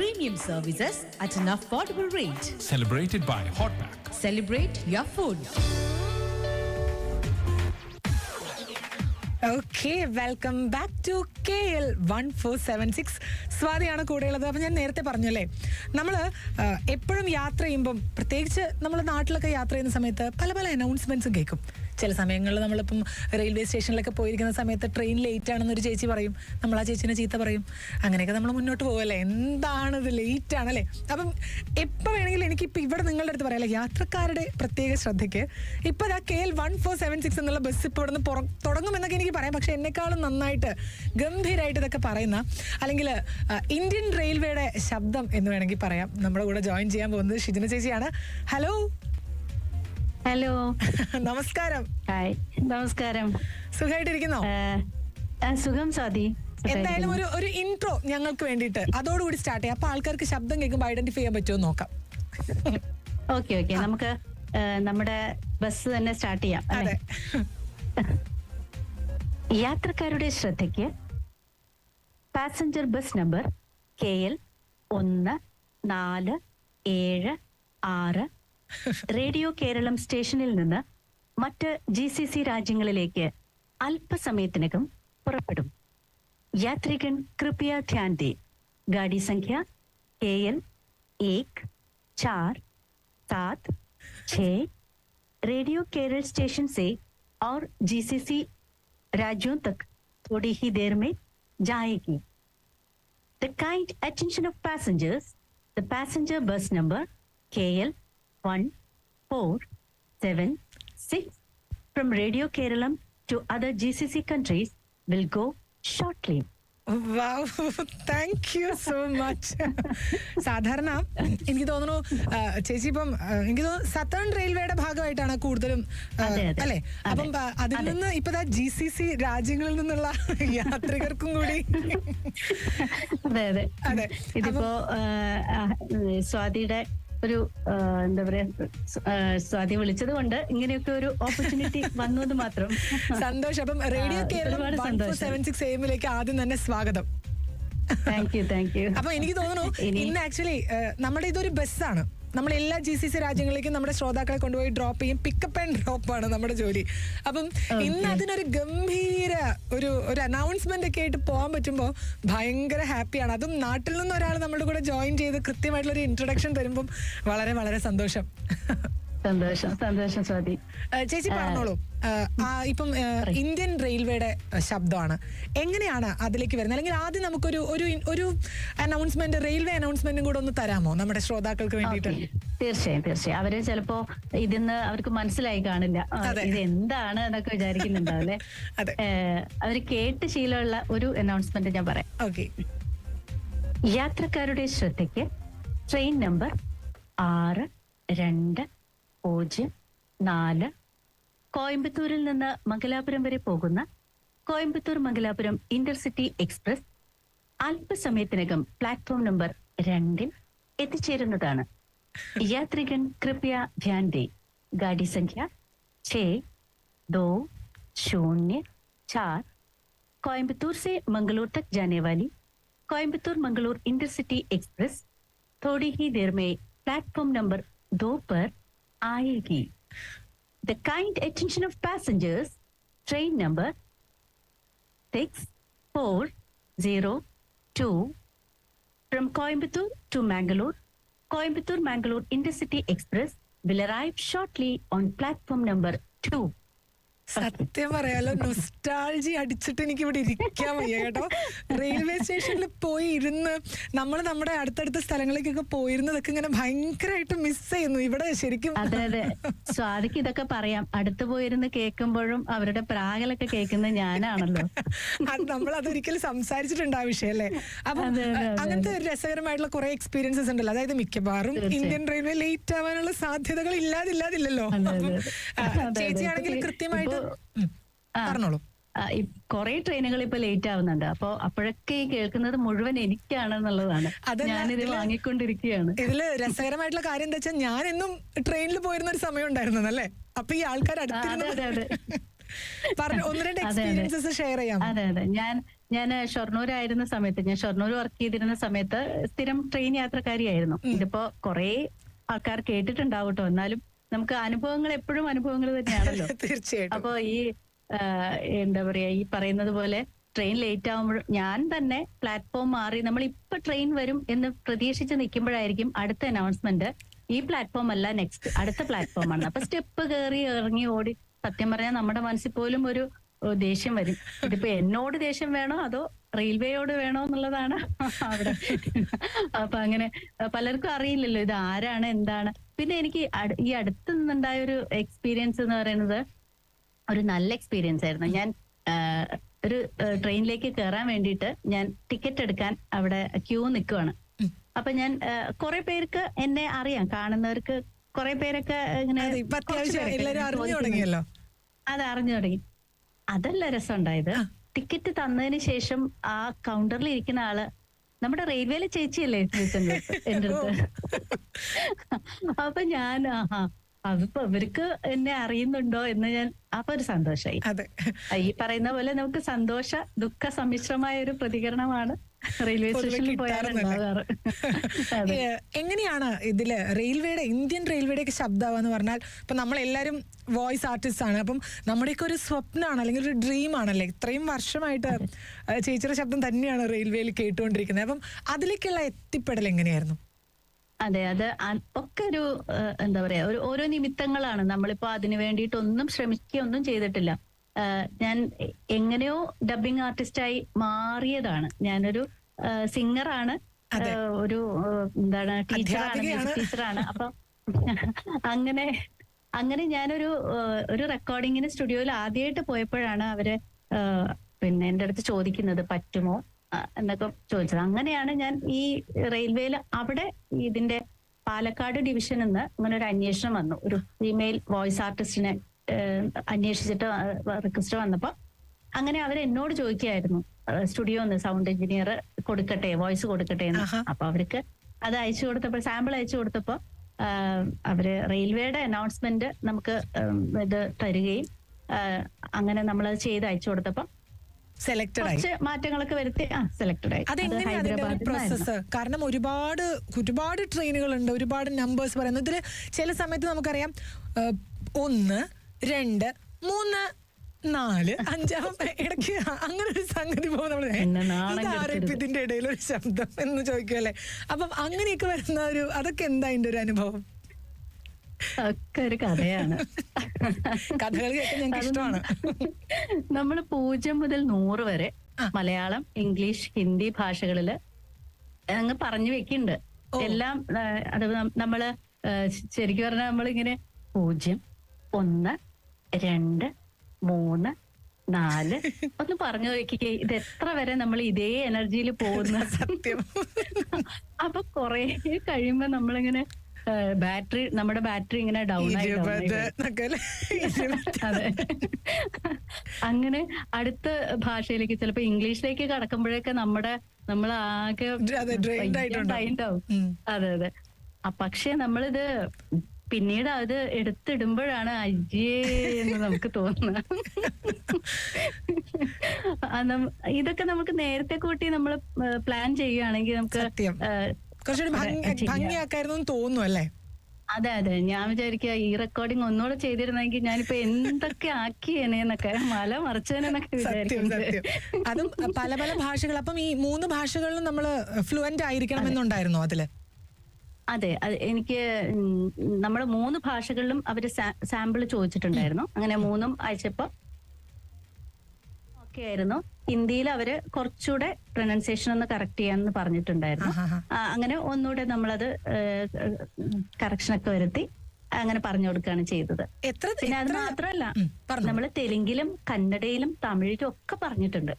premium services at an affordable rate. Celebrated by Hotpack. Celebrate your food. Okay welcome back to K L one four seven six സ്വാതിയാണ് കൂടെയുള്ളത് അപ്പം ഞാൻ നേരത്തെ പറഞ്ഞല്ലേ നമ്മൾ എപ്പോഴും യാത്ര ചെയ്യുമ്പം പ്രത്യേകിച്ച് നമ്മൾ നാട്ടിലൊക്കെ യാത്ര ചെയ്യുന്ന സമയത്ത് പല പല അനൗൺസ്മെന്റ്സും കേൾക്കും ചില സമയങ്ങളിൽ നമ്മളിപ്പം റെയിൽവേ സ്റ്റേഷനിലൊക്കെ പോയിരിക്കുന്ന സമയത്ത് ട്രെയിൻ ലേറ്റ് ആണെന്നൊരു ചേച്ചി പറയും. നമ്മൾ ആ ചേച്ചിനെ ചീത്ത പറയും. അങ്ങനെയൊക്കെ നമ്മൾ മുന്നോട്ട് പോകല്ലേ എന്താണ് ഇത് ലേറ്റ് ആണല്ലേ അപ്പം എപ്പോൾ വേണമെങ്കിലും എനിക്കിപ്പോൾ ഇവിടെ നിങ്ങളുടെ അടുത്ത് പറയാം. യാത്രക്കാരുടെ പ്രത്യേക ശ്രദ്ധയ്ക്ക്. ഇപ്പോൾ ആ K L one four seven six എന്നുള്ള ബസ് ഇപ്പോൾ ഇവിടെ നിന്ന് തുടങ്ങുമെന്നൊക്കെ എനിക്ക് പറയാം. പക്ഷേ എന്നെക്കാളും നന്നായിട്ട് ഗംഭീരമായിട്ട് ഇതൊക്കെ പറയുന്ന അല്ലെങ്കിൽ ഇന്ത്യൻ റെയിൽവേയുടെ ശബ്ദം എന്ന് വേണമെങ്കിൽ പറയാം. നമ്മുടെ കൂടെ ജോയിൻ ചെയ്യാൻ പോകുന്നത് ഷിജിന ചേച്ചിയാണ്. Hello hello. നമസ്കാരം. ഹായ്. നമസ്കാരം. സുഖമായിട്ടിരിക്കുന്നോ സുഖം സ്വാതി. എന്തായാലും ഒരു ഒരു ഇൻട്രോ ഞങ്ങൾക്ക് വേണ്ടിയിട്ട്. അതോടുകൂടി സ്റ്റാർട്ട് ചെയ്യാം. അപ്പൊ ആൾക്കാർക്ക് ശബ്ദം കേൾക്കുമ്പോൾ ഐഡന്റിഫൈ ചെയ്യാൻ പറ്റുമോ നോക്കാം. Okay okay. നമുക്ക് നമ്മുടെ ബസ് തന്നെ സ്റ്റാർട്ട് ചെയ്യാം അതെ? യാത്രക്കാരുടെ ശ്രദ്ധയ്ക്ക് passenger bus number K L ഒന്ന് നാല് ഏഴ് ആറ് റേഡിയോ കേരളം സ്റ്റേഷനിൽ നിന്ന് മറ്റ് ജി സി സി രാജ്യങ്ങളിലേക്ക് അല്പസമയത്തിനകം പുറപ്പെടും यात्रीगण कृपया ध्यान दें गाड़ी संख्या के एल एक चार सात छ रेडियो केरल स्टेशन से और जीसीसी राज्यों तक थोड़ी ही देर में जाएगी The kind attention of passengers, the passenger bus number KL 147 from Radio Keralam to other GCC countries will go shortly. Thank you so much സാധാരണ എനിക്ക് തോന്നുന്നു ചേച്ചി ഇപ്പം എനിക്ക് തോന്നുന്നു സത്തേൺ റെയിൽവേയുടെ ഭാഗമായിട്ടാണ് കൂടുതലും. അല്ലെ? അപ്പം അതിൽ നിന്ന് ഇപ്പൊ ജി സി സി രാജ്യങ്ങളിൽ നിന്നുള്ള യാത്രികർക്കും കൂടി. അതെ അതെ. ഇതിപ്പോ സ്വാതിയുടെ ഒരു എന്താ പറയാ സ്വാതി വിളിച്ചത് കൊണ്ട് ഇങ്ങനെയൊക്കെ ഒരു ഓപ്പർച്യൂണിറ്റി വന്നു എന്ന് മാത്രം. സന്തോഷം. അപ്പം റേഡിയോ കേരളം ഒരുപാട് വൺ സെവൻ സിക്സ് എമ്മിലേക്ക് ആദ്യം തന്നെ സ്വാഗതം. താങ്ക് യു താങ്ക് യു അപ്പൊ എനിക്ക് തോന്നുന്നു ഇനി- ഇന്ന് ആക്ച്വലി നമ്മുടെ ഇതൊരു ബസ്സാണ്. നമ്മൾ എല്ലാ ജി സി സി രാജ്യങ്ങളിലേക്കും നമ്മുടെ ശ്രോതാക്കളെ കൊണ്ടുപോയി ഡ്രോപ്പ് ചെയ്യും. പിക്കപ്പ് ആൻഡ് ഡ്രോപ്പ് ആണ് നമ്മുടെ ജോലി. അപ്പം ഇന്ന് അതിനൊരു ഗംഭീര ഒരു ഒരു അനൗൺസ്മെന്റ് ഒക്കെ ആയിട്ട് പോകാൻ പറ്റുമ്പോൾ ഭയങ്കര ഹാപ്പിയാണ് അതും നാട്ടിൽ നിന്ന് ഒരാൾ നമ്മുടെ കൂടെ ജോയിൻ ചെയ്ത് കൃത്യമായിട്ടുള്ള ഒരു ഇൻട്രൊഡക്ഷൻ തരുമ്പം വളരെ വളരെ സന്തോഷം. സന്തോഷം സന്തോഷം സ്വാതി. ചേച്ചി പറഞ്ഞോളൂ. ഇപ്പം ഇന്ത്യൻ റെയിൽവേയുടെ ശബ്ദമാണ്. എങ്ങനെയാണ് അതിലേക്ക് വരുന്നത്? അല്ലെങ്കിൽ ആദ്യം നമുക്കൊരു ഒരു ഒരു അനൗൺസ്മെന്റ് റെയിൽവേ അനൗൺസ്മെന്റും കൂടെ ഒന്ന് തരാമോ നമ്മുടെ ശ്രോതാക്കൾക്ക് വേണ്ടിയിട്ട്? തീർച്ചയായും തീർച്ചയായും. അവർ ചിലപ്പോ ഇതിന്ന് അവർക്ക് മനസ്സിലായി കാണില്ല. ഇത് എന്താണ് എന്നൊക്കെ വിചാരിക്കുന്നുണ്ടാവില്ലേ. അവർ കേട്ട് ശീലമുള്ള ഒരു അനൗൺസ്മെന്റ് ഞാൻ പറയാം. ഓക്കെ. യാത്രക്കാരുടെ ശ്രദ്ധയ്ക്ക് ട്രെയിൻ നമ്പർ ആറ് രണ്ട് പൂജ്യം നാല് കോയമ്പത്തൂരിൽ നിന്ന് മംഗലാപുരം വരെ പോകുന്ന കോയമ്പത്തൂർ മംഗലാപുരം ഇന്റർസിറ്റി എക്സ്പ്രസ് അല്പസമയത്തിനകം പ്ലാറ്റ്ഫോം നമ്പർ രണ്ടിൽ എത്തിച്ചേരുന്നതാണ് यात्रीगण कृपया ध्यान दें गाड़ी संख्या छ दो शून्य चार कोयम्बतूर से मंगलोर तक जाने वाली कोयम्बतूर मंगलोर इंटरसिटी एक्सप्रेस थोड़ी ही देर में प्लेटफॉर्म नंबर दो पर आएगी the kind attention of passengers train number six four zero two From Coimbatore to Mangalore, Coimbatore Mangalore Intercity Express will arrive shortly on platform number 2. സത്യം പറയാലോ നൊസ്റ്റാൾജി അടിച്ചിട്ട് എനിക്ക് ഇവിടെ ഇരിക്കാൻ വയ്യ കേട്ടോ. റെയിൽവേ സ്റ്റേഷനിൽ പോയി ഇരുന്ന് നമ്മൾ നമ്മുടെ അടുത്തടുത്ത സ്ഥലങ്ങളിലേക്കൊക്കെ പോയിരുന്നതൊക്കെ ഇങ്ങനെ ഭയങ്കരമായിട്ട് മിസ് ചെയ്യുന്നു. ഇവിടെ ശരിക്കും അതെ അതെ. സ്വാതിക്ക് ഇതൊക്കെ പറയാം. അടുത്ത് പോയിരുന്ന് കേൾക്കുമ്പോഴും അവരുടെ പ്രാകലൊക്കെ കേൾക്കുന്നത് ഞാനാണല്ലോ. അത് നമ്മൾ അതൊരിക്കലും സംസാരിച്ചിട്ടുണ്ട് ആ വിഷയം അല്ലേ? അപ്പം അങ്ങനത്തെ ഒരു രസകരമായിട്ടുള്ള കുറെ എക്സ്പീരിയൻസസ് ഉണ്ടല്ലോ. അതായത് മിക്കവാറും ഇന്ത്യൻ റെയിൽവേ ലേറ്റ് ആവാനുള്ള സാധ്യതകൾ ഇല്ലാതില്ലാതില്ലല്ലോ. ചേച്ചിയാണെങ്കിൽ കൃത്യമായിട്ട്. പറഞ്ഞോളൂ. കൊറേ ട്രെയിനുകൾ ഇപ്പൊ ലേറ്റ് ആവുന്നുണ്ട്. അപ്പൊ അപ്പോഴൊക്കെ ഈ കേൾക്കുന്നത് മുഴുവൻ എനിക്കാണെന്നുള്ളതാണ്. ഞാനിത് വാങ്ങിക്കൊണ്ടിരിക്കുകയാണ്. ഇതിൽ രസകരമായിട്ടുള്ള കാര്യം എന്താ വെച്ചാൽ ഞാൻ എന്നും ട്രെയിനിൽ പോയിരുന്ന ഒരു സമയം ഉണ്ടായിരുന്നു അല്ലേ അപ്പൊ ഈ ആൾക്കാർ. ഒന്ന് രണ്ട്. എക്സ്പീരിയൻസസ് ഷെയർ ചെയ്യാം അതെ അതെ. ഞാൻ ഞാൻ ഷൊർണൂരായിരുന്ന സമയത്ത് ഞാൻ ഷൊർണൂർ വർക്ക് ചെയ്തിരുന്ന സമയത്ത് സ്ഥിരം ട്രെയിൻ യാത്രക്കാരിയായിരുന്നു. ഇതിപ്പോ കൊറേ ആൾക്കാർ കേട്ടിട്ടുണ്ടാവും കേട്ടോ എന്നാലും നമുക്ക് അനുഭവങ്ങൾ എപ്പോഴും അനുഭവങ്ങൾ തന്നെയാണല്ലോ. തീർച്ചയായിട്ടും. അപ്പോ ഈ എന്താ പറയാ ഈ പറയുന്നത് പോലെ ട്രെയിൻ ലേറ്റ് ആകുമ്പോൾ ഞാൻ തന്നെ പ്ലാറ്റ്ഫോം മാറി നമ്മൾ ഇപ്പൊ ട്രെയിൻ വരും എന്ന് പ്രതീക്ഷിച്ച് നിൽക്കുമ്പോഴായിരിക്കും അടുത്ത അനൗൺസ്മെന്റ് ഈ പ്ലാറ്റ്ഫോം അല്ല നെക്സ്റ്റ് അടുത്ത പ്ലാറ്റ്ഫോം ആണ്. അപ്പൊ സ്റ്റെപ്പ് കയറി ഇറങ്ങി ഓടി സത്യം പറഞ്ഞാൽ നമ്മുടെ മനസ്സിൽ പോലും ഒരു ദേഷ്യം വരും. ഇതിപ്പോ എന്നോട് ദേഷ്യം വേണോ അതോ റെയിൽവേയോട് വേണോ എന്നുള്ളതാണ് അവിടെ. അപ്പൊ അങ്ങനെ പലർക്കും അറിയില്ലല്ലോ ഇത് ആരാണ് എന്താണ്. പിന്നെ എനിക്ക് ഈ അടുത്ത് നിന്നുണ്ടായ ഒരു എക്സ്പീരിയൻസ് എന്ന് പറയുന്നത് ഒരു നല്ല എക്സ്പീരിയൻസ് ആയിരുന്നു. ഞാൻ ഒരു ട്രെയിനിലേക്ക് കയറാൻ വേണ്ടിയിട്ട് ഞാൻ ടിക്കറ്റ് എടുക്കാൻ അവിടെ ക്യൂ നിൽക്കുവാണ് അപ്പൊ ഞാൻ കുറെ പേർക്ക് എന്നെ അറിയാം. കാണുന്നവർക്ക് കുറെ പേരൊക്കെ ഇങ്ങനെ. അത് അറിഞ്ഞു തുടങ്ങി. അതല്ല രസം ഉണ്ടായത്. ടിക്കറ്റ് തന്നതിന് ശേഷം ആ കൗണ്ടറിൽ ഇരിക്കുന്ന ആൾ നമ്മുടെ റെയിൽവേയിലെ ചേച്ചിയല്ലേ എന്റെ അടുത്ത്. അപ്പൊ ഞാൻ ആഹാ അതിപ്പോ അവർക്ക് എന്നെ അറിയുന്നുണ്ടോ എന്ന് ഞാൻ അപ്പൊ ഒരു സന്തോഷമായി ഈ പറയുന്ന പോലെ നമുക്ക് സന്തോഷ ദുഃഖ സമ്മിശ്രമായ ഒരു പ്രതികരണമാണ്. റെയിൽവേ സ്റ്റേഷനിൽ ഏ, എങ്ങനെയാണ് ഇതിൽ റെയിൽവേയുടെ ഇന്ത്യൻ റെയിൽവേയുടെ ഒക്കെ ശബ്ദമെന്ന് പറഞ്ഞാൽ ഇപ്പൊ നമ്മളെല്ലാരും വോയിസ് ആർട്ടിസ്റ്റ് ആണ് അപ്പം നമ്മുടെയൊക്കെ ഒരു സ്വപ്നമാണ് അല്ലെങ്കിൽ ഒരു ഡ്രീം ആണല്ലേ ഇത്രയും വർഷമായിട്ട് ചേച്ചിയുടെ ശബ്ദം തന്നെയാണ് റെയിൽവേയിൽ കേട്ടുകൊണ്ടിരിക്കുന്നത്. അപ്പം അതിലേക്കുള്ള എത്തിപ്പെടൽ എങ്ങനെയായിരുന്നു? അതെ അത് ഒക്കെ ഒരു എന്താ പറയാ ഒരു ഓരോ നിമിത്തങ്ങളാണ്. നമ്മളിപ്പോ അതിനു വേണ്ടിയിട്ടൊന്നും ശ്രമിക്കുകയൊന്നും ചെയ്തിട്ടില്ല. ഞാൻ എങ്ങനെയോ ഡബിങ് ആർട്ടിസ്റ്റായി മാറിയതാണ്. ഞാനൊരു സിംഗറാണ്. ഒരു എന്താണ് ടീച്ചറാണ്. ടീച്ചറാണ് അപ്പൊ അങ്ങനെ അങ്ങനെ ഞാനൊരു ഒരു റെക്കോർഡിങ്ങിന് സ്റ്റുഡിയോയിൽ ആദ്യമായിട്ട് പോയപ്പോഴാണ് അവർ പിന്നെ എന്റെ അടുത്ത് ചോദിക്കുന്നത് പറ്റുമോ? എന്നൊക്കെ ചോദിച്ചത്. അങ്ങനെയാണ് ഞാൻ ഈ റെയിൽവേയിൽ അവിടെ ഇതിന്റെ പാലക്കാട് ഡിവിഷനിൽ നിന്ന് അങ്ങനെ ഒരു അന്വേഷണം വന്നു. ഒരു ഫീമെയിൽ വോയിസ് ആർട്ടിസ്റ്റിനെ അന്വേഷിച്ചിട്ട് റിക്വസ്റ്റ് വന്നപ്പോ അങ്ങനെ അവർ എന്നോട് ചോദിക്കായിരുന്നു സ്റ്റുഡിയോ ഒന്ന് സൗണ്ട് എഞ്ചിനീയർ കൊടുക്കട്ടെ വോയിസ് കൊടുക്കട്ടെ എന്ന്. അപ്പൊ അവർക്ക് അത് അയച്ചു കൊടുത്തപ്പോൾ സാമ്പിൾ അയച്ചു കൊടുത്തപ്പോ ആഹ്, അവർ റെയിൽവേയുടെ അനൗൺസ്മെന്റ് നമുക്ക് ഇത് തരികയും അങ്ങനെ നമ്മൾ അത് ചെയ്ത് അയച്ചു കൊടുത്തപ്പോ സെലക്ടഡ് ആയി. കുറച്ച് മാറ്റങ്ങളൊക്കെ വരുത്തി ആ സെലക്ട് ആയി. നിന്നായിരുന്നു. പ്രോസസ്സ് കാരണം ഒരുപാട് ഒരുപാട് ട്രെയിനുകളുണ്ട് ഒരുപാട് നമ്പേഴ്സ് പറയുന്നു ഇതിൽ ചില സമയത്ത് നമുക്കറിയാം ഒന്ന് രണ്ട് മൂന്ന് നാല് അഞ്ചാം ഇടയ്ക്ക് അങ്ങനെ ഒരു സംഗതി പോകും നമ്മൾ. ഇതിന്റെ ഇടയിൽ ഒരു ശബ്ദം എന്ന് ചോദിക്കുമല്ലേ അപ്പം അങ്ങനെയൊക്കെ വരുന്ന ഒരു അതൊക്കെ എന്താ അതിന്റെ ഒരു അനുഭവം? ഒക്കെ ഒരു കഥയാണ്. കഥകൾ കേൾക്കാൻ ഇഷ്ടമാണ്. നമ്മൾ പൂജ്യം മുതൽ നൂറ് വരെ മലയാളം ഇംഗ്ലീഷ് ഹിന്ദി ഭാഷകളിൽ അങ്ങ് പറഞ്ഞു വെക്കുന്നുണ്ട് എല്ലാം അത് നമ്മൾ ശരിക്കും പറഞ്ഞാൽ നമ്മളിങ്ങനെ പൂജ്യം ഒന്ന് രണ്ട് മൂന്ന് നാല്. ഒന്ന് പറഞ്ഞു നോക്കിക്കേ ഇത് എത്ര വരെ നമ്മൾ ഇതേ എനർജിയിൽ പോകുന്ന സത്യം. അപ്പൊ കൊറേ കഴിയുമ്പോ നമ്മളിങ്ങനെ ബാറ്ററി നമ്മുടെ ബാറ്ററി ഇങ്ങനെ ഡൗൺ ആയി. അതെ. അങ്ങനെ അടുത്ത ഭാഷയിലേക്ക് ചിലപ്പോ ഇംഗ്ലീഷിലേക്ക് കടക്കുമ്പോഴൊക്കെ നമ്മുടെ നമ്മൾ ആകെ അതെ. അതെ അതെ. പക്ഷേ നമ്മളിത് പിന്നീട് അത് എടുത്തിടുമ്പോഴാണ് അജ്ജേ എന്ന് നമുക്ക് തോന്നുന്നത്. ഇതൊക്കെ നമുക്ക് നേരത്തെ കൂട്ടി നമ്മൾ പ്ലാൻ ചെയ്യുകയാണെങ്കിൽ നമുക്ക് കുറച്ചുകൂടി. ഭംഗിയാക്കായിരുന്നു തോന്നുന്നു അല്ലേ? അതെ അതെ. ഞാൻ വിചാരിക്കുക ഈ റെക്കോർഡിംഗ് ഒന്നുകൂടെ ചെയ്തിരുന്നെങ്കിൽ ഞാനിപ്പോ എന്തൊക്കെ ആക്കിയേനേന്നൊക്കെ മല മറിച്ചേനെന്നൊക്കെ സത്യം സത്യം. അതും പല പല ഭാഷകൾ. അപ്പം ഈ മൂന്ന് ഭാഷകളിലും നമ്മൾ ഫ്ലുവന്റ് ആയിരിക്കണം എന്നുണ്ടായിരുന്നോ അതിൽ? അതെ എനിക്ക് നമ്മൾ മൂന്ന് ഭാഷകളിലും അവർ സാമ്പിൾ ചോദിച്ചിട്ടുണ്ടായിരുന്നു. അങ്ങനെ മൂന്നും അയച്ചപ്പോ ഓക്കെ ആയിരുന്നു. ഹിന്ദിയിൽ അവർ കുറച്ചുകൂടെ പ്രൊനൗൺസിയേഷൻ ഒന്ന് കറക്റ്റ് ചെയ്യാന്ന് പറഞ്ഞിട്ടുണ്ടായിരുന്നു. അങ്ങനെ ഒന്നുകൂടെ നമ്മളത് കറക്ഷൻ ഒക്കെ വരുത്തി അങ്ങനെ പറഞ്ഞു കൊടുക്കുകയാണ് ചെയ്തത്. പിന്നെ അത് മാത്രല്ല മാത്രമല്ല നമ്മൾ തെലുങ്കിലും കന്നഡയിലും തമിഴിലും ഒക്കെ പറഞ്ഞിട്ടുണ്ട്.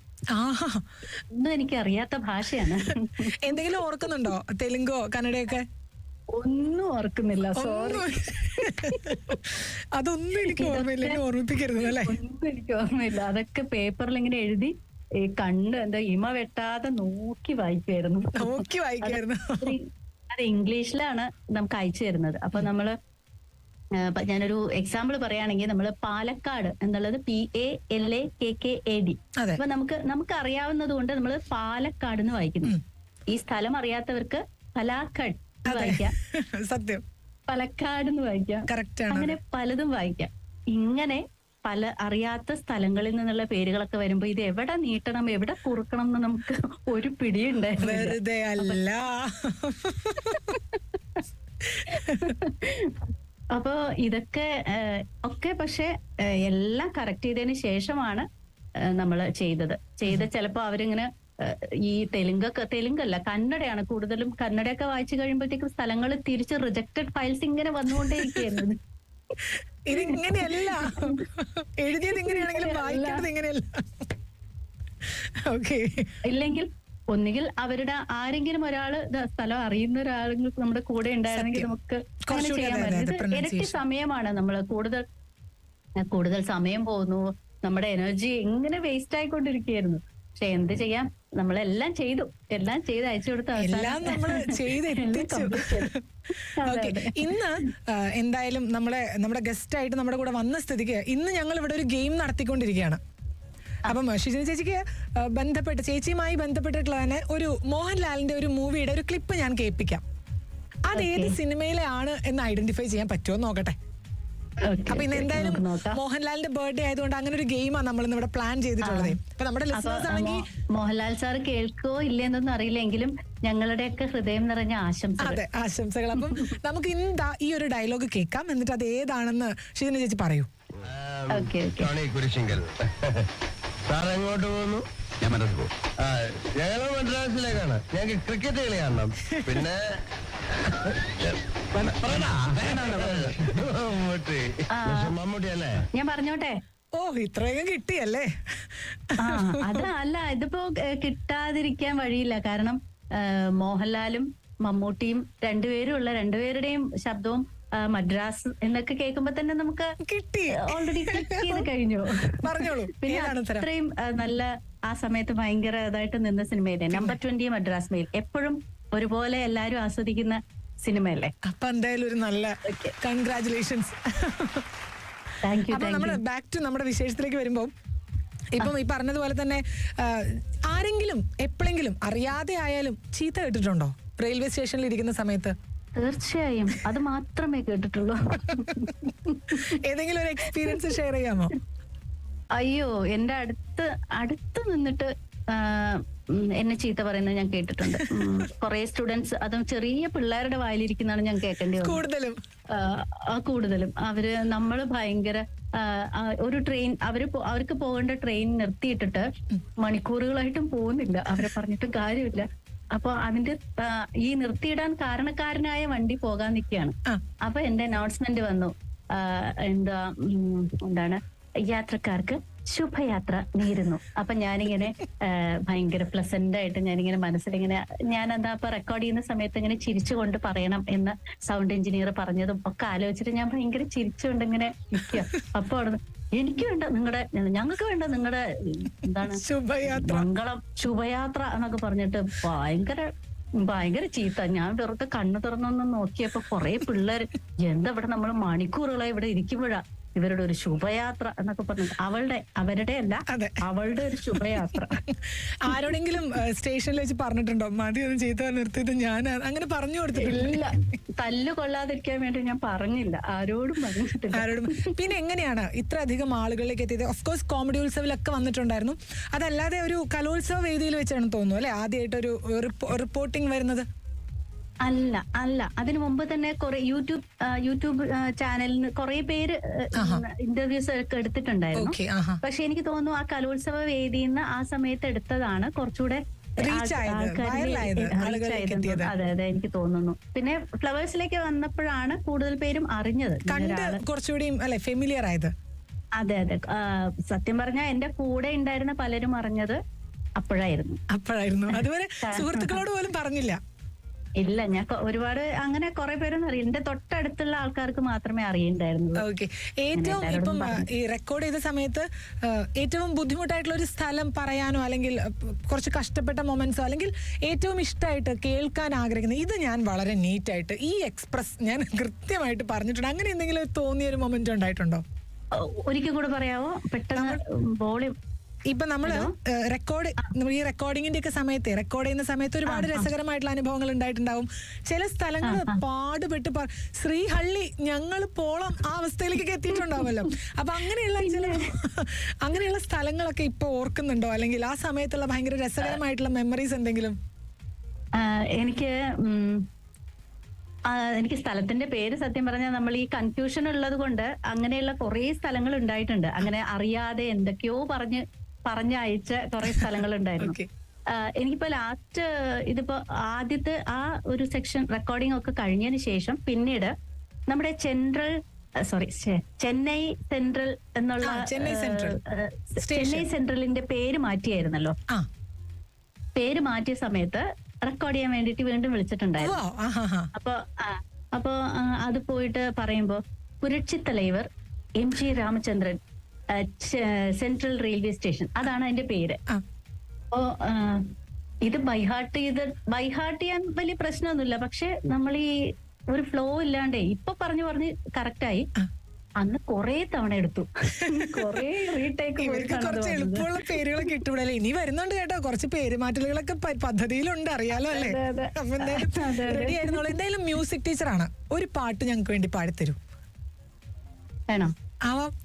ഒന്നും എനിക്ക് അറിയാത്ത ഭാഷയാണ്. എന്തെങ്കിലും ഓർക്കുന്നുണ്ടോ? തെലുങ്കോ കന്നഡയൊക്കെ? ഒന്നും ഓർക്കുന്നില്ല. സോറി അതൊന്നും എനിക്ക് ഓർമ്മയില്ല. എന്നെ ഓർമ്മിപ്പിക്കരുത് അല്ലേ? ഒന്നും എനിക്ക് ഓർമ്മയില്ല. അതൊക്കെ പേപ്പറിൽ ഇങ്ങനെ എഴുതി ഈ കണ്ണ് എന്താ ഇമ വെട്ടാതെ നോക്കി വായിക്കായിരുന്നു നോക്കി വായിക്കായിരുന്നു അത് ഇംഗ്ലീഷിലാണ് നമുക്ക് അയച്ചു തരുന്നത്. അപ്പൊ നമ്മൾ ഞാനൊരു എക്സാമ്പിൾ പറയുകയാണെങ്കിൽ നമ്മൾ പാലക്കാട് എന്നുള്ളത് P A L A K K A D അപ്പൊ നമുക്ക് നമുക്ക് അറിയാവുന്നത് കൊണ്ട് നമ്മൾ പാലക്കാട് എന്ന് വായിക്കുന്നു. ഈ സ്ഥലം അറിയാത്തവർക്ക് അതെ വായിക്കാം. സത്യം. പാലക്കാട് എന്ന് വായിക്കാം അങ്ങനെ പലതും വായിക്കാം. ഇങ്ങനെ പല അറിയാത്ത സ്ഥലങ്ങളിൽ നിന്നുള്ള പേരുകളൊക്കെ വരുമ്പോ ഇത് എവിടെ നീട്ടണം എവിടെ കുറുക്കണം എന്ന് നമുക്ക് ഒരു പിടിയുണ്ട് വെറുതെ അല്ല. അപ്പോ ഇതൊക്കെ ഒക്കെ പക്ഷെ എല്ലാം കറക്റ്റ് ചെയ്തതിന് ശേഷമാണ് നമ്മൾ ചെയ്തത്. ചെയ്ത ചിലപ്പോ അവരിങ്ങനെ ഈ തെലുങ്കൊക്കെ തെലുങ്കല്ല കന്നഡയാണ് കൂടുതലും. കന്നഡയൊക്കെ വായിച്ചു കഴിയുമ്പോഴത്തേക്കും സ്ഥലങ്ങൾ തിരിച്ച് റിജക്റ്റഡ് ഫയൽസ് ഇങ്ങനെ വന്നുകൊണ്ടേയിരിക്കുന്നത് ഇതിങ്ങനെയല്ല. എഴുതിയത് ഇങ്ങനെയാണെങ്കിലും ഇങ്ങനെയല്ല. ഓക്കെ ഇല്ലെങ്കിൽ ഒന്നുകിൽ അവരുടെ ആരെങ്കിലും ഒരാൾ ദാ സ്ഥലം അറിയുന്ന ഒരാളെങ്കിലും നമ്മുടെ കൂടെ ഉണ്ടായിരുന്നെങ്കിൽ നമുക്ക് അങ്ങനെ ചെയ്യാൻ പറ്റും ഇരട്ടി സമയമാണ് നമ്മൾ കൂടുതൽ കൂടുതൽ സമയം പോകുന്നു. നമ്മുടെ എനർജി ഇങ്ങനെ വേസ്റ്റ് ആയിക്കൊണ്ടിരിക്കുകയായിരുന്നു. പക്ഷെ എന്ത് ചെയ്യാം? നമ്മളെല്ലാം ചെയ്തു. എല്ലാം ചെയ്ത് അയച്ചു കൊടുത്ത എല്ലാം നമ്മൾ ചെയ്ത് എത്തിച്ചു. ഓക്കെ ഇന്ന് എന്തായാലും നമ്മളെ നമ്മുടെ ഗസ്റ്റ് ആയിട്ട് നമ്മുടെ കൂടെ വന്ന സ്ഥിതിക്ക് ഇന്ന് ഞങ്ങൾ ഇവിടെ ഒരു ഗെയിം നടത്തിക്കൊണ്ടിരിക്കുകയാണ്. അപ്പം ഷിജിന ചേച്ചിക്ക് ബന്ധപ്പെട്ട് ചേച്ചിയുമായി ബന്ധപ്പെട്ടിട്ടുള്ള തന്നെ ഒരു മോഹൻലാലിന്റെ ഒരു മൂവിയുടെ ഒരു ക്ലിപ്പ് ഞാൻ കേൾപ്പിക്കാം. അത് ഏത് സിനിമയിലെ ആണ് എന്ന് ഐഡന്റിഫൈ ചെയ്യാൻ പറ്റുമോ നോക്കട്ടെ. അപ്പൊ ഇന്ന് എന്തായാലും മോഹൻലാലിന്റെ ബർത്ത്ഡേ ആയതുകൊണ്ട് അങ്ങനെ ഒരു ഗെയിമാണ് നമ്മൾ ഇന്ന് ഇവിടെ പ്ലാൻ ചെയ്തിട്ടുള്ളത്. അപ്പൊ നമ്മുടെ ലിസ്റ്റ് ലിസണേഴ്സ് ആണെങ്കിൽ മോഹൻലാൽ സാർ കേൾക്കോ ഇല്ലെന്നൊന്നും അറിയില്ലെങ്കിലും ഞങ്ങളുടെയൊക്കെ ഹൃദയം നിറഞ്ഞ ആശംസകൾ. അതെ ആശംസകൾ. അപ്പം നമുക്ക് ഇന്ന് ഈ ഒരു ഡയലോഗ് കേൾക്കാം. എന്നിട്ട് അത് ഏതാണെന്ന് ഷിജിന ചേച്ചി പറയൂ. സാർ എങ്ങോട്ട് പോകുന്നു? ഞാൻ പോകും. ആ ഞങ്ങൾ മദ്രാസിലേക്കാണ്. ഞങ്ങൾക്ക് ക്രിക്കറ്റ് കളി കാണണം. പിന്നെ മമ്മൂട്ടി. അല്ലേ ഞാൻ പറഞ്ഞോട്ടെ. ഓ ഇത്രയും കിട്ടിയല്ലേ? ആ അത് അല്ല ഇതിപ്പോ കിട്ടാതിരിക്കാൻ വഴിയില്ല. കാരണം മോഹൻലാലും മമ്മൂട്ടിയും രണ്ടുപേരും ഉള്ള രണ്ടുപേരുടെയും ശബ്ദവും മദ്രാസ് എന്നൊക്കെ കേൾക്കുമ്പോ തന്നെ നമുക്ക് കിട്ടി. ഓൾറെഡി ക്ലിക്ക് ചെയ്ത് കഴിഞ്ഞു. പറഞ്ഞോളൂ. പിന്നെ അത്രയും നല്ല ആ സമയത്ത് ഭയങ്കര ഇതായിട്ട് നിന്ന സിനിമയിലെ നമ്പർ ട്വന്റി മദ്രാസ് മെയിൽ. എപ്പോഴും ഒരുപോലെ എല്ലാരും ആസ്വദിക്കുന്ന സിനിമയല്ലേ? അപ്പൊ എന്തായാലും ഒരു നല്ല കൺഗ്രാചുലേഷൻസ് അപ്പൊ നമ്മൾ ബാക്ക് ടു നമ്മുടെ വിശേഷത്തിലേക്ക് വരുമ്പോൾ ഇപ്പം ഈ പറഞ്ഞതുപോലെ തന്നെ ആരെങ്കിലും എപ്പോഴെങ്കിലും അറിയാതെ ആയാലും ചീത്ത കേട്ടിട്ടുണ്ടോ? റെയിൽവേ സ്റ്റേഷനിൽ ഇരിക്കുന്ന സമയത്ത്. തീർച്ചയായും. അത് മാത്രമേ കേട്ടിട്ടുള്ളൂ. ഏതെങ്കിലും ഒരു എക്സ്പീരിയൻസ് ഷെയർ ചെയ്യാമോ? അയ്യോ എന്റെ അടുത്ത് അടുത്ത് നിന്നിട്ട് എന്നെ ചീത്ത പറയുന്നത് ഞാൻ കേട്ടിട്ടുണ്ട്. കുറെ സ്റ്റുഡൻസ് അതും ചെറിയ പിള്ളേരുടെ വായിലിരിക്കുന്നതാണ് ഞാൻ കേൾക്കേണ്ടി കൂടുതലും. കൂടുതലും. അവർ നമ്മൾ ഭയങ്കര ഒരു ട്രെയിൻ അവർ അവർക്ക് പോകേണ്ട ട്രെയിൻ നിർത്തിയിട്ടിട്ട് മണിക്കൂറുകളായിട്ടും പോകുന്നില്ല. അവരെ പറഞ്ഞിട്ടും കാര്യമില്ല. അപ്പൊ അതിന്റെ ഈ നിർത്തിയിടാൻ കാരണക്കാരനായ വണ്ടി പോകാൻ നിൽക്കുകയാണ്. അപ്പൊ എന്റെ അനൗൺസ്മെന്റ് വന്നു. എന്താ എന്താണ് യാത്രക്കാർക്ക് ശുഭയാത്ര നേരുന്നു. അപ്പൊ ഞാനിങ്ങനെ ഭയങ്കര പ്ലസന്റ് ആയിട്ട് ഞാനിങ്ങനെ മനസ്സിലിങ്ങനെ ഞാൻ എന്താ ഇപ്പൊ റെക്കോർഡ് ചെയ്യുന്ന സമയത്ത് ഇങ്ങനെ ചിരിച്ചുകൊണ്ട് പറയണം എന്ന് സൗണ്ട് എഞ്ചിനീയർ പറഞ്ഞതും ഒക്കെ ആലോചിച്ചിട്ട് ഞാൻ ഭയങ്കര ചിരിച്ചുകൊണ്ട് ഇങ്ങനെ നിൽക്കുക അപ്പൊ അവിടെ എനിക്ക് വേണ്ട നിങ്ങളുടെ ഞങ്ങൾക്ക് വേണ്ട നിങ്ങളുടെ എന്താണ് ശുഭയാത്ര. മംഗളം ശുഭയാത്ര എന്നൊക്കെ പറഞ്ഞിട്ട് ഭയങ്കര ഭയങ്കര ചീത്ത. ഞാൻ വെറുതെ കണ്ണു തുറന്നൊന്ന് നോക്കിയപ്പോ കുറെ പിള്ളേർ എന്താ ഇവിടെ നമ്മൾ മണിക്കൂറുകളായി ഇവിടെ ഇരിക്കുമ്പോഴാ? ഇവരുടെ ഒരു ശുഭയാത്ര എന്നൊക്കെ പറഞ്ഞു അവളുടെ അവരുടെ അല്ല. അവളുടെ ഒരു ശുഭയാത്ര. ആരോടെങ്കിലും സ്റ്റേഷനിൽ വെച്ച് പറഞ്ഞിട്ടുണ്ടോ? മതി ഒന്ന് ചെയ്ത നിർത്തി ഞാൻ അങ്ങനെ പറഞ്ഞു കൊടുത്തിട്ടില്ല. തല്ലു കൊള്ളാതിരിക്കാൻ വേണ്ടി ഞാൻ പറഞ്ഞില്ല. ആരോടും പറഞ്ഞിട്ടില്ല. ആരോടും. പിന്നെ എങ്ങനെയാണ് ഇത്ര അധികം ആളുകളിലേക്ക് എത്തിയത്? ഓഫ് കോഴ്സ് കോമഡി ഉത്സവിലൊക്കെ വന്നിട്ടുണ്ടായിരുന്നു. അതല്ലാതെ ഒരു കലോത്സവ വേദിയിൽ വെച്ചാണ് തോന്നുന്നു അല്ലെ? ആദ്യമായിട്ട് ഒരു റിപ്പോർട്ടിംഗ് വരുന്നത്. അല്ല അല്ല. അതിനു മുമ്പ് തന്നെ കുറെ യൂട്യൂബ് യൂട്യൂബ് ചാനലിന് കുറെ പേര് ഇന്റർവ്യൂസ് ഒക്കെ എടുത്തിട്ടുണ്ടായിരുന്നു. പക്ഷെ എനിക്ക് തോന്നുന്നു ആ കലോത്സവ വേദിയിൽ നിന്ന് ആ സമയത്ത് എടുത്തതാണ്. കുറച്ചുകൂടെ. അതെ അതെ എനിക്ക് തോന്നുന്നു. പിന്നെ ഫ്ലവേഴ്സിലേക്ക് വന്നപ്പോഴാണ് കൂടുതൽ പേരും അറിഞ്ഞത് കുറച്ചുകൂടി അല്ലെ ഫെമിലിയർ ആയത്? അതെ അതെ. സത്യം പറഞ്ഞാൽ എന്റെ കൂടെ ഉണ്ടായിരുന്ന പലരും അറിഞ്ഞത് അപ്പോഴായിരുന്നു. അപ്പോഴായിരുന്നു. അതുവരെ സുഹൃത്തുക്കളോട് പോലും പറഞ്ഞില്ല. ഇല്ല ഞാൻ ഒരുപാട് അങ്ങനെ കുറെ പേരൊന്നും അറിയില്ല. എന്റെ തൊട്ടടുത്തുള്ള ആൾക്കാർക്ക് മാത്രമേ അറിയണ്ടായിരുന്നുള്ളൂ. ഓക്കെ. ഏറ്റവും ഇപ്പം ഈ റെക്കോർഡ് ചെയ്ത സമയത്ത് ഏറ്റവും ബുദ്ധിമുട്ടായിട്ടുള്ള ഒരു സ്ഥലം പറയാനോ അല്ലെങ്കിൽ കുറച്ച് കഷ്ടപ്പെട്ട മൊമെന്റ്സോ അല്ലെങ്കിൽ ഏറ്റവും ഇഷ്ടമായിട്ട് കേൾക്കാൻ ആഗ്രഹിക്കുന്നത് ഇത് ഞാൻ വളരെ നീറ്റായിട്ട് ഈ എക്സ്പ്രസ് ഞാൻ കൃത്യമായിട്ട് പറഞ്ഞിട്ടുണ്ട്. അങ്ങനെ എന്തെങ്കിലും തോന്നിയ ഒരു മൊമെന്റ് ഉണ്ടായിട്ടുണ്ടോ? ഒരിക്കൽ കൂടെ പറയാവോ? പെട്ടെന്ന് വോളിയം ഇപ്പൊ നമ്മൾ റെക്കോർഡ് ഈ റെക്കോർഡിങ്ങിന്റെ ഒക്കെ സമയത്ത് റെക്കോർഡ് ചെയ്യുന്ന സമയത്ത് ഒരുപാട് രസകരമായിട്ടുള്ള അനുഭവങ്ങൾ ഉണ്ടായിട്ടുണ്ടാവും. ചില സ്ഥലങ്ങൾ പാടുപെട്ട് ശ്രീഹള്ളി ഞങ്ങൾ പോളം ആ അവസ്ഥയിലേക്കൊക്കെ എത്തിയിട്ടുണ്ടാവുമല്ലോ. അപ്പൊ അങ്ങനെയുള്ള ചില അങ്ങനെയുള്ള സ്ഥലങ്ങളൊക്കെ ഇപ്പൊ ഓർക്കുന്നുണ്ടോ? അല്ലെങ്കിൽ ആ സമയത്തുള്ള ഭയങ്കര രസകരമായിട്ടുള്ള മെമ്മറീസ് എന്തെങ്കിലും? എനിക്ക് എനിക്ക് സ്ഥലത്തിന്റെ പേര് സത്യം പറഞ്ഞാൽ നമ്മൾ ഈ കൺഫ്യൂഷൻ ഉള്ളത് കൊണ്ട് അങ്ങനെയുള്ള കുറെ സ്ഥലങ്ങൾ ഉണ്ടായിട്ടുണ്ട്. അങ്ങനെ അറിയാതെ എന്തൊക്കെയോ പറഞ്ഞ് പറഞ്ഞയച്ച കുറെ സ്ഥലങ്ങൾ ഉണ്ടായിരുന്നു ഓക്കെ. ആ, എനിക്കിപ്പോ ലാസ്റ്റ് ഇതിപ്പോ ആദ്യത്തെ ആ ഒരു സെക്ഷൻ റെക്കോർഡിംഗ് ഒക്കെ കഴിഞ്ഞതിന് ശേഷം പിന്നീട് നമ്മുടെ സെൻട്രൽ സോറി ചെന്നൈ സെൻട്രൽ എന്നുള്ള ചെന്നൈ സെൻട്രലിന്റെ പേര് മാറ്റിയായിരുന്നല്ലോ. പേര് മാറ്റിയ സമയത്ത് റെക്കോർഡ് ചെയ്യാൻ വേണ്ടിട്ട് വീണ്ടും വിളിച്ചിട്ടുണ്ടായിരുന്നു. അപ്പൊ അപ്പോ അത് പോയിട്ട് പറയുമ്പോ Puratchi Thalaivar M G Ramachandran central railway station അതാണ് അതിന്റെ പേര്. അപ്പോ ഇത് ബൈഹാർട്ട് ചെയ്ത് ബൈഹാർട്ട് ചെയ്യാൻ വലിയ പ്രശ്നമൊന്നുമില്ല. പക്ഷെ നമ്മൾ ഈ ഒരു ഫ്ലോ ഇല്ലാണ്ടേ ഇപ്പൊ പറഞ്ഞു പറഞ്ഞ് കറക്റ്റായി അന്ന് കൊറേ തവണ എടുത്തു. കൊറേ റീടേക്ക് കുറച്ച് എളുപ്പമുള്ള ഇട്ടുവിടല്ലേ ഇനി വരുന്നുണ്ട് കേട്ടോ. കുറച്ച് പേരുമാറ്റലുകളൊക്കെ മാറ്റലുകളൊക്കെ പദ്ധതിയിലുണ്ട്. അറിയാലോ അല്ലേ? എന്തായാലും അതെ, അതെ. റെഡി ആയിരുന്നോളൂ. എന്തായാലും മ്യൂസിക് ടീച്ചറാണ്. ഒരു പാട്ട് ഞങ്ങൾക്ക് വേണ്ടി പാടിത്തരൂ. വേണോ.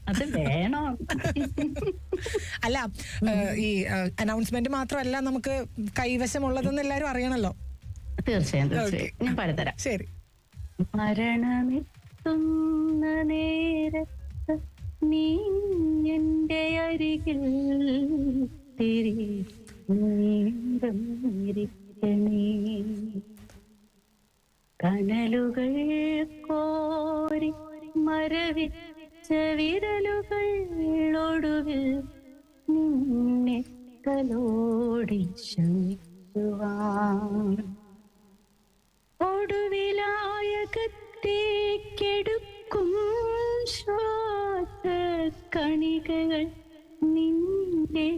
അത് വേണോ? അല്ല ഈ അനൗൺസ്മെന്റ് മാത്രമല്ല നമുക്ക് കൈവശമുള്ളതെന്ന് എല്ലാരും അറിയണല്ലോ. തീർച്ചയായും. തീർച്ചയായും. ഞാൻ പറഞ്ഞുതരാം ശരി. മരണമെത്തുന്ന നേരത്ത് നീ എന്റെ അരികിൽ തിരി നീണ്ടം ഇരിക്കണേ കനലുകൾ കോരി മരവിച്ച വിരലുകൾ ഒടുവിൽ നിന്നെ കലോടി ഒടുവിലായ കത്തേക്കെടുക്കും ശ്വാസ കണികകൾ നിന്റെ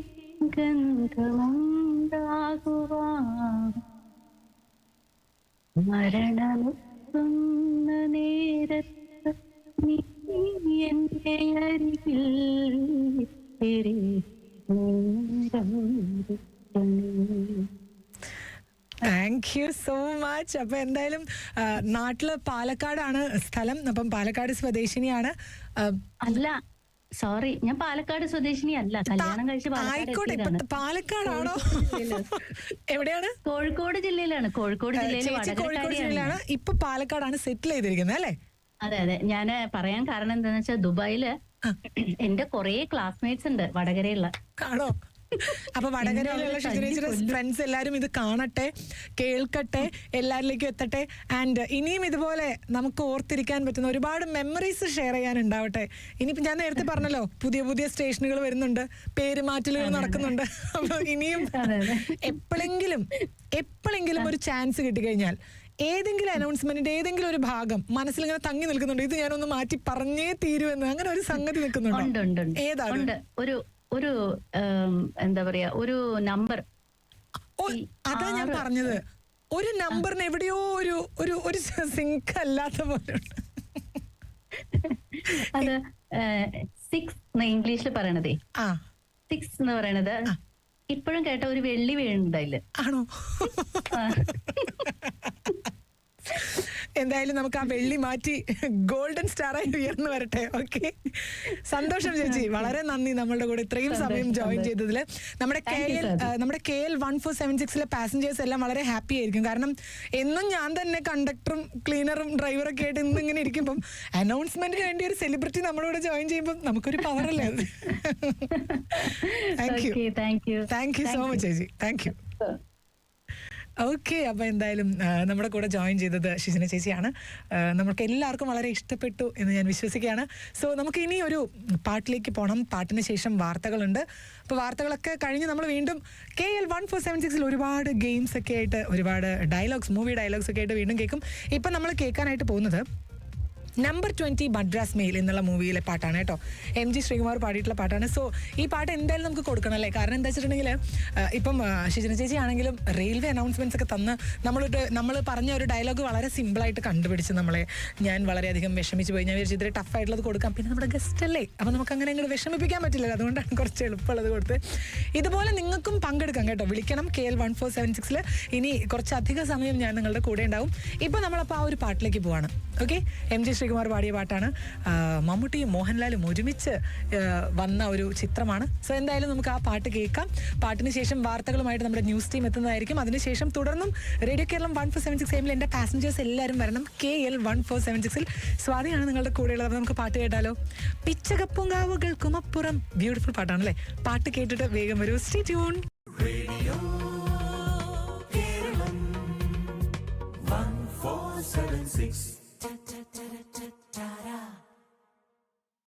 ഗന്ധമുണ്ടാകുവാൻ. മരണമെത്തുന്ന നേരത്ത് നീ എന്റെ അരികിൽ താങ്ക് യു സോ മച്ച് അപ്പൊ എന്തായാലും നാട്ടിൽ പാലക്കാടാണ് സ്ഥലം. അപ്പം പാലക്കാട് സ്വദേശിനിയാണ്. അല്ല സോറി ഞാൻ പാലക്കാട് സ്വദേശിനി അല്ല കല്യാണം കഴിച്ച് പാലക്കാട് ആയിക്കോട്ടെ പാലക്കാടാണോ? എവിടെയാണ്? കോഴിക്കോട് ജില്ലയിലാണ്. കോഴിക്കോട് ജില്ലയിലാണ്. ഇപ്പൊ പാലക്കാടാണ് സെറ്റിൽ ചെയ്തിരിക്കുന്നത് അല്ലേ? അതെ അതെ. ഞാൻ പറയാൻ കാരണം എന്താന്ന് വെച്ചാൽ ദുബായിൽ എന്റെ കൊറേ ക്ലാസ്മേറ്റ്സ് ഉണ്ട് വടകരയുള്ള കാണോ? അപ്പൊ വടകരയിലുള്ള ഫ്രണ്ട്സ് എല്ലാരും ഇത് കാണട്ടെ കേൾക്കട്ടെ എല്ലാരിലേക്കും എത്തട്ടെ. ആൻഡ് ഇനിയും ഇതുപോലെ നമുക്ക് ഓർത്തിരിക്കാൻ പറ്റുന്ന ഒരുപാട് മെമ്മറീസ് ഷെയർ ചെയ്യാൻ ഉണ്ടാവട്ടെ ഇനിയിപ്പോ ഞാൻ നേരത്തെ പറഞ്ഞല്ലോ പുതിയ പുതിയ സ്റ്റേഷനുകൾ വരുന്നുണ്ട് പേരുമാറ്റലുകൾ നടക്കുന്നുണ്ട്. അപ്പൊ ഇനിയും. എപ്പോഴെങ്കിലും എപ്പോഴെങ്കിലും ഒരു ചാൻസ് കിട്ടിക്കഴിഞ്ഞാൽ ഏതെങ്കിലും അനൗൺസ്മെന്റിന്റെ ഏതെങ്കിലും ഒരു ഭാഗം മനസ്സിൽ ഇങ്ങനെ തങ്ങി നിൽക്കുന്നുണ്ട്. ഇത് ഞാനൊന്ന് മാറ്റി പറഞ്ഞേ തീരുമെന്ന് അങ്ങനെ ഒരു സംഗതി നിൽക്കുന്നുണ്ട്? ഏതാണ്? ഒരു ഒരു എന്താ പറയാ ഒരു നമ്പർ അതാ ഞാൻ പറഞ്ഞത്. ഒരു നമ്പറിന് എവിടെയോ ഒരു ഒരു ഒരു സിങ്ക് അല്ലാത്ത പോലെ. അത് സിക്സ് ഇംഗ്ലീഷിൽ പറയണതേ. സിക്സ് എന്ന് പറയണത് ഇപ്പോഴും കേട്ട ഒരു വെള്ളി വീഴുന്നുണ്ട് ആണോ? എന്തായാലും നമുക്ക് ആ വെള്ളി മാറ്റി ഗോൾഡൻ സ്റ്റാറായി ഉയർന്നു വരട്ടെ ഓക്കെ? സന്തോഷം ചേച്ചി വളരെ നന്ദി നമ്മളുടെ കൂടെ ഇത്രയും സമയം ജോയിൻ ചെയ്തതിൽ നമ്മുടെ കെ എൽ നമ്മുടെ K L one four seven സിക്സിലെ passengers എല്ലാം വളരെ ഹാപ്പി ആയിരിക്കും. കാരണം എന്നും ഞാൻ തന്നെ കണ്ടക്ടറും ക്ലീനറും ഡ്രൈവറും ഒക്കെ ആയിട്ട് ഇന്ന് ഇങ്ങനെ ഇരിക്കുമ്പം അനൗൺസ്മെന്റിന് വേണ്ടി ഒരു സെലിബ്രിറ്റി നമ്മളോട് ജോയിൻ ചെയ്യുമ്പോൾ നമുക്കൊരു പവറല്ലേ അല്ലേ അത്? Thank you thank you thank you so much ചേച്ചി. താങ്ക് യു ഓക്കെ അപ്പോൾ എന്തായാലും നമ്മുടെ കൂടെ ജോയിൻ ചെയ്തത് ഷിജിന ചേച്ചിയാണ്. നമുക്ക് എല്ലാവർക്കും വളരെ ഇഷ്ടപ്പെട്ടു എന്ന് ഞാൻ വിശ്വസിക്കുകയാണ്. സോ നമുക്ക് ഇനി ഒരു പാട്ടിലേക്ക് പോകണം പാട്ടിന് ശേഷം വാർത്തകളുണ്ട്. അപ്പോൾ വാർത്തകളൊക്കെ കഴിഞ്ഞ് നമ്മൾ വീണ്ടും K L one four seven സിക്സിൽ ഒരുപാട് ഗെയിംസ് ഒക്കെ ആയിട്ട് ഒരുപാട് ഡയലോഗ്സ് മൂവി ഡയലോഗ്സ് ഒക്കെ ആയിട്ട് വീണ്ടും കേൾക്കും. ഇപ്പം നമ്മൾ കേൾക്കാനായിട്ട് പോകുന്നത് നമ്പർ ട്വന്റി മദ്രാസ് മെയിൽ എന്നുള്ള മൂവിയിലെ പാട്ടാണ് കേട്ടോ. എം ജി ശ്രീകുമാർ പാടിയിട്ടുള്ള പാട്ടാണ്. സോ ഈ പാട്ട് എന്തായാലും നമുക്ക് കൊടുക്കണം അല്ലേ? കാരണം എന്താ വെച്ചിട്ടുണ്ടെങ്കിൽ ഇപ്പം ശിജന ചേച്ചി ആണെങ്കിലും റെയിൽവേ അനൗൺസ്മെന്റ്സ് ഒക്കെ തന്ന് നമ്മളൊരു നമ്മൾ പറഞ്ഞ ഒരു ഡയലോഗ് വളരെ സിമ്പിളായിട്ട് കണ്ടുപിടിച്ച് നമ്മളെ ഞാൻ വളരെയധികം വിഷമിച്ച് പോയി. ഞാൻ വിചാരിച്ചു ഇത്ര ടഫ് ആയിട്ടുള്ളത് കൊടുക്കാം. പിന്നെ നമ്മുടെ ഗസ്റ്റ് അല്ലേ? അപ്പം നമുക്ക് അങ്ങനെ അങ്ങോട്ട് വിഷമിപ്പിക്കാൻ പറ്റില്ല അതുകൊണ്ടാണ് കുറച്ച് എളുപ്പമുള്ളത് കൊടുത്ത്. ഇതുപോലെ നിങ്ങൾക്കും പങ്കെടുക്കാം കേട്ടോ. വിളിക്കണം. K L one four seven സിക്സിൽ ഇനി കുറച്ചധിക സമയം ഞാൻ നിങ്ങളുടെ കൂടെ ഉണ്ടാവും. ഇപ്പം നമ്മളപ്പോൾ ആ ഒരു പാട്ടിലേക്ക് പോവാണ്. ഓക്കെ എം ജി ശ്രീകുമാർ പാടിയ പാട്ടാണ്. മമ്മൂട്ടിയും മോഹൻലാലും ഒരുമിച്ച് വന്ന ഒരു ചിത്രമാണ്. സോ എന്തായാലും നമുക്ക് ആ പാട്ട് കേൾക്കാം. പാട്ടിന് ശേഷം വാർത്തകളുമായിട്ട് നമ്മുടെ ന്യൂസ് ടീം എത്തുന്നതായിരിക്കും. അതിനുശേഷം തുടർന്നും radio Keralam one four seven six എമ്മിൽ എന്റെ പാസഞ്ചേഴ്സ് എല്ലാവരും വരണം. K L one four seven സിക്സിൽ. സ്വാതിയാണ് നിങ്ങളുടെ കൂടെയുള്ളത്. നമുക്ക് പാട്ട് കേട്ടാലോ? പിച്ചകപ്പുങ്കാവുകൾക്കും അപ്പുറം. ബ്യൂട്ടിഫുൾ പാട്ടാണല്ലേ? പാട്ട് കേട്ടിട്ട് വേഗം വരൂ. Stay tune da da da da da da